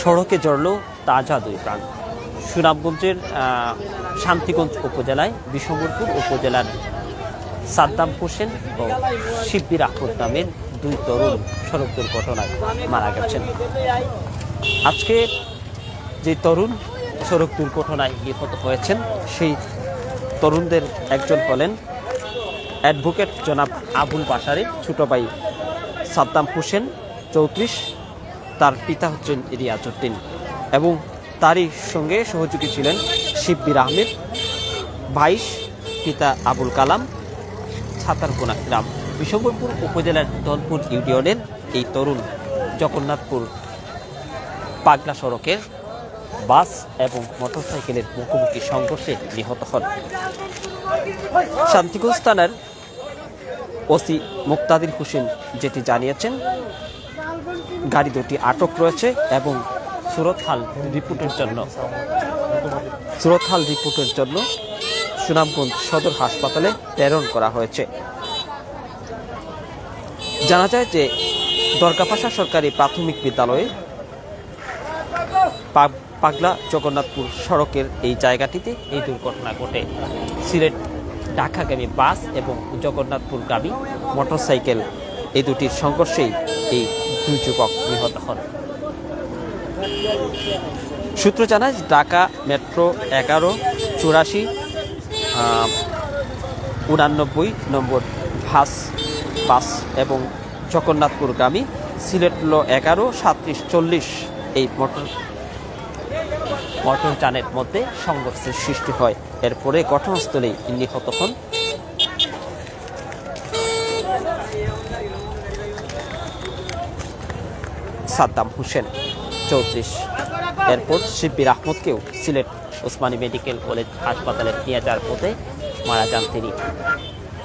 সড়কে জড়ল তাজা দুই প্রাণ। সুনামগঞ্জের শান্তিগঞ্জ উপজেলায় বিশম্বরপুর উপজেলার সাদ্দাম হোসেন ও শিব্বির আহমদ নামের দুই তরুণ সড়ক দুর্ঘটনায় মারা গেছেন। আজকে যে তরুণ সড়ক দুর্ঘটনায় নিহত হয়েছেন, সেই তরুণদের একজন হলেন অ্যাডভোকেট জনাব আবুল বাসারের ছোট ভাই সাদ্দাম হোসেন চৌত্রিশ। তার পিতা হচ্ছেন রিয়াজউদ্দিন এবং তারই সঙ্গে সহযোগী ছিলেন শিব্বির আহমেদ বাইশ পিতা আবুল কালাম ছাতারকোনা গ্রাম বিশম্বরপুর উপজেলার দলপুর ইউনিয়নের এই তরুণ জগন্নাথপুর পাগলা সড়কের বাস এবং মোটরসাইকেলের মুখোমুখি সংঘর্ষে নিহত হন। শান্তিগঞ্জ থানার ওসি মুক্তাদির হোসেন যেটি জানিয়েছেন গাড়ি দুটি আটক রয়েছে এবং সুরতহাল রিপোর্টের জন্য। সুরতহাল রিপোর্টের জন্য সুনামগঞ্জ সদর হাসপাতালে প্রেরণ করা হয়েছে। জানা যায় যে দরগাপাশা সরকারি প্রাথমিক বিদ্যালয়ে পাগলা জগন্নাথপুর সড়কের এই জায়গাটিতে এই দুর্ঘটনা ঘটে। সিলেট ঢাকাগামী বাস এবং জগন্নাথপুর জগন্নাথপুরগামী মোটরসাইকেল এই দুটির সংঘর্ষেই এই দুই যুবক নিহত হন সূত্র জানায়, ঢাকা মেট্রো এগারো চুরাশি উনানব্বই নম্বর ভাস বাস এবং জগন্নাথপুরগামী সিলেট ল এগারো সাতত্রিশ চল্লিশ এই মোটর মোটর যানের মধ্যে সংঘর্ষের সৃষ্টি হয়। এরপরে ঘটনাস্থলেই নিহত হন। সাদ্দাম হোসেন চৌত্রিশ। এরপর শিব্বির আহমদকেও সিলেট ওসমানী মেডিকেল কলেজ হাসপাতালে নিয়ে যাওয়ার পথে মারা যান তিনি।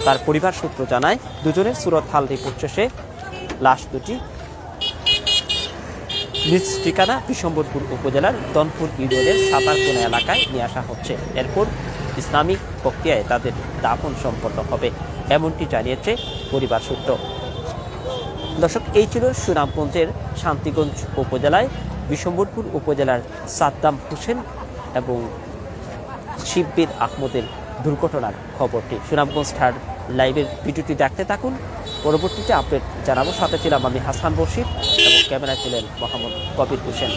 তার পরিবার সূত্র জানায়, দুজনের সুরত হাল রিপোর্ট শেষে লাশ দুটি নিজ ঠিকানা বিশম্বরপুর উপজেলার দনপুর ইউনিয়নের সাতারকোনা এলাকায় নিয়ে আসা হচ্ছে। এরপর ইসলামিক প্রক্রিয়ায় তাদের দাফন সম্পন্ন হবে, এমনটি জানিয়েছে পরিবার সূত্র। দর্শক, এই ছিল সুনামগঞ্জের শান্তিগঞ্জ উপজেলায় বিশম্বরপুর উপজেলার সাদ্দাম হোসেন এবং শিববীর আহমদের দুর্ঘটনার খবরটি। সুনামগঞ্জ স্টার লাইভের ভিডিওটি দেখতে থাকুন। পরবর্তীতে আপডেট জানাব। সাথে ছিলাম আমি হাসান বশির এবং ক্যামেরায় ছিলেন মোহাম্মদ কবির হোসেন।